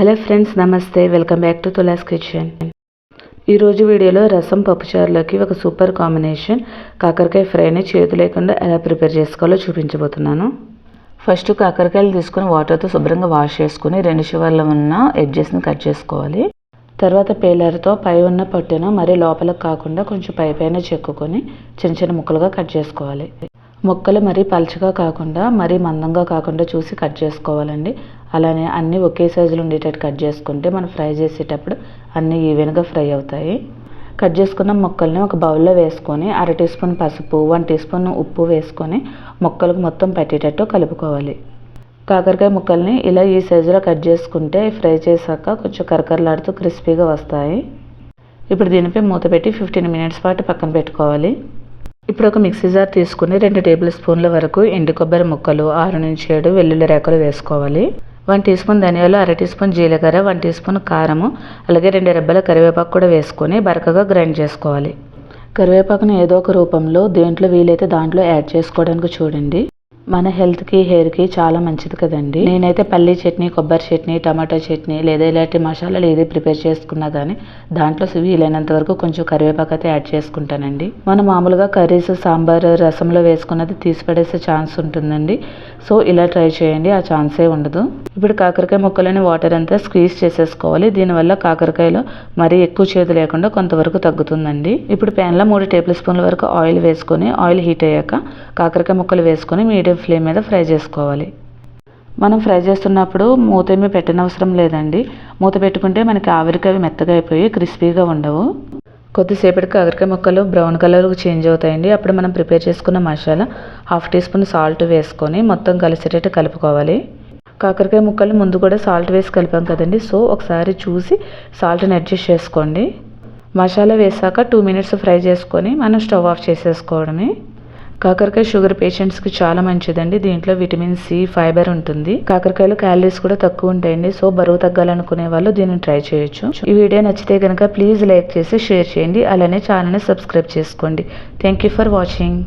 Hello friends నమస్తే. Welcome back to Tulas kitchen. ఈరోజు వీడియోలో రసం పప్పుచారులోకి ఒక సూపర్ కాంబినేషన్ కాకరకాయ ఫ్రైని చేతి లేకుండా ఎలా ప్రిపేర్ చేసుకోవాలో చూపించబోతున్నాను. ఫస్ట్ కాకరకాయలు తీసుకుని వాటర్తో శుభ్రంగా వాష్ చేసుకుని రెండు చివర్లో ఉన్న ఎడ్జెస్ని కట్ చేసుకోవాలి. తర్వాత పేలర్తో పై ఉన్న పొట్టును మరీ లోపలకు కాకుండా కొంచెం పై పైన చెక్కుకొని చిన్న చిన్న ముక్కలుగా కట్ చేసుకోవాలి. ముక్కలు మరీ పలచగా కాకుండా మరీ మందంగా కాకుండా చూసి కట్ చేసుకోవాలండి. అలానే అన్నీ ఒకే సైజులో ఉండేటట్టు కట్ చేసుకుంటే మనం ఫ్రై చేసేటప్పుడు అన్నీ ఈవెన్గా ఫ్రై అవుతాయి. కట్ చేసుకున్న ముక్కల్ని ఒక బౌల్లో వేసుకొని అర టీ స్పూన్ పసుపు వన్ టీ స్పూన్ ఉప్పు వేసుకొని ముక్కలకు మొత్తం పెట్టేటట్టు కలుపుకోవాలి. కాకరకాయ ముక్కల్ని ఇలా ఈ సైజులో కట్ చేసుకుంటే ఫ్రై చేశాక కొంచెం కరకరలాడుతూ క్రిస్పీగా వస్తాయి. ఇప్పుడు దీనిపై మూత పెట్టి ఫిఫ్టీన్ మినిట్స్ పాటు పక్కన పెట్టుకోవాలి. ఇప్పుడు ఒక మిక్సీ జార్ తీసుకుని రెండు టేబుల్ స్పూన్ల వరకు ఎండు కొబ్బరి ముక్కలు ఆరు నుంచి ఏడు వెల్లుల్లి రేకలు వేసుకోవాలి. వన్ టీ స్పూన్ ధనియాలు అర టీ స్పూన్ జీలకర్ర వన్ టీ స్పూన్ కారము అలాగే రెండు రెబ్బల కరివేపాకు కూడా వేసుకొని బరకగా గ్రైండ్ చేసుకోవాలి. కరివేపాకును ఏదో ఒక రూపంలో దేంట్లో వీలైతే దాంట్లో యాడ్ చేసుకోవడానికి చూడండి. మన హెల్త్కి హెయిర్కి చాలా మంచిది కదండి. నేనైతే పల్లీ చట్నీ కొబ్బరి చట్నీ టమాటో చట్నీ లేదా ఇలాంటి మసాలాలు ఏది ప్రిపేర్ చేసుకున్నా కానీ దాంట్లో వీలైనంత వరకు కొంచెం కరివేపాకు అయితే యాడ్ చేసుకుంటానండి. మనం మామూలుగా కర్రీస్ సాంబార్ రసంలో వేసుకున్నది తీసిపడేసే ఛాన్స్ ఉంటుందండి. సో ఇలా ట్రై చేయండి ఆ ఛాన్సే ఉండదు. ఇప్పుడు కాకరకాయ ముక్కలని వాటర్ అంతా స్క్వీజ్ చేసేసుకోవాలి. దీనివల్ల కాకరకాయలో మరీ ఎక్కువ చేదు లేకుండా కొంతవరకు తగ్గుతుందండి. ఇప్పుడు ప్యాన్లో మూడు టేబుల్ స్పూన్ల వరకు ఆయిల్ వేసుకొని ఆయిల్ హీట్ అయ్యాక కాకరకాయ ముక్కలు వేసుకొని మీడియం ఫ్లేమ్ మీద ఫ్రై చేసుకోవాలి. మనం ఫ్రై చేస్తున్నప్పుడు మూత ఏమీ పెట్టనవసరం లేదండి. మూత పెట్టుకుంటే మనకి ఆవిరికవి మెత్తగా అయిపోయి క్రిస్పీగా ఉండవు. కొద్దిసేపటికి కాకరకాయ ముక్కలు బ్రౌన్ కలర్కు చేంజ్ అవుతాయండి. అప్పుడు మనం ప్రిపేర్ చేసుకున్న masala half tea spoon salt వేసుకొని మొత్తం కలిసేటట్టు కలుపుకోవాలి. కాకరకాయ ముక్కలు ముందు కూడా సాల్ట్ వేసి కలిపాం కదండి. సో ఒకసారి చూసి సాల్ట్ని అడ్జస్ట్ చేసుకోండి. మసాలా వేసాక టూ మినిట్స్ ఫ్రై చేసుకొని మనం స్టవ్ ఆఫ్ చేసేసుకోవడమే. కాకరకాయ షుగర్ పేషెంట్స్కి చాలా మంచిదండి. దీంట్లో విటమిన్ సి ఫైబర్ ఉంటుంది. కాకరకాయలో క్యాలరీస్ కూడా తక్కువ ఉంటాయండి. సో బరువు తగ్గాలనుకునే వాళ్ళు దీన్ని ట్రై చేయొచ్చు. ఈ వీడియో నచ్చితే కనుక ప్లీజ్ లైక్ చేసి షేర్ చేయండి. అలానే ఛానల్ని సబ్స్క్రైబ్ చేసుకోండి. Thank you for watching.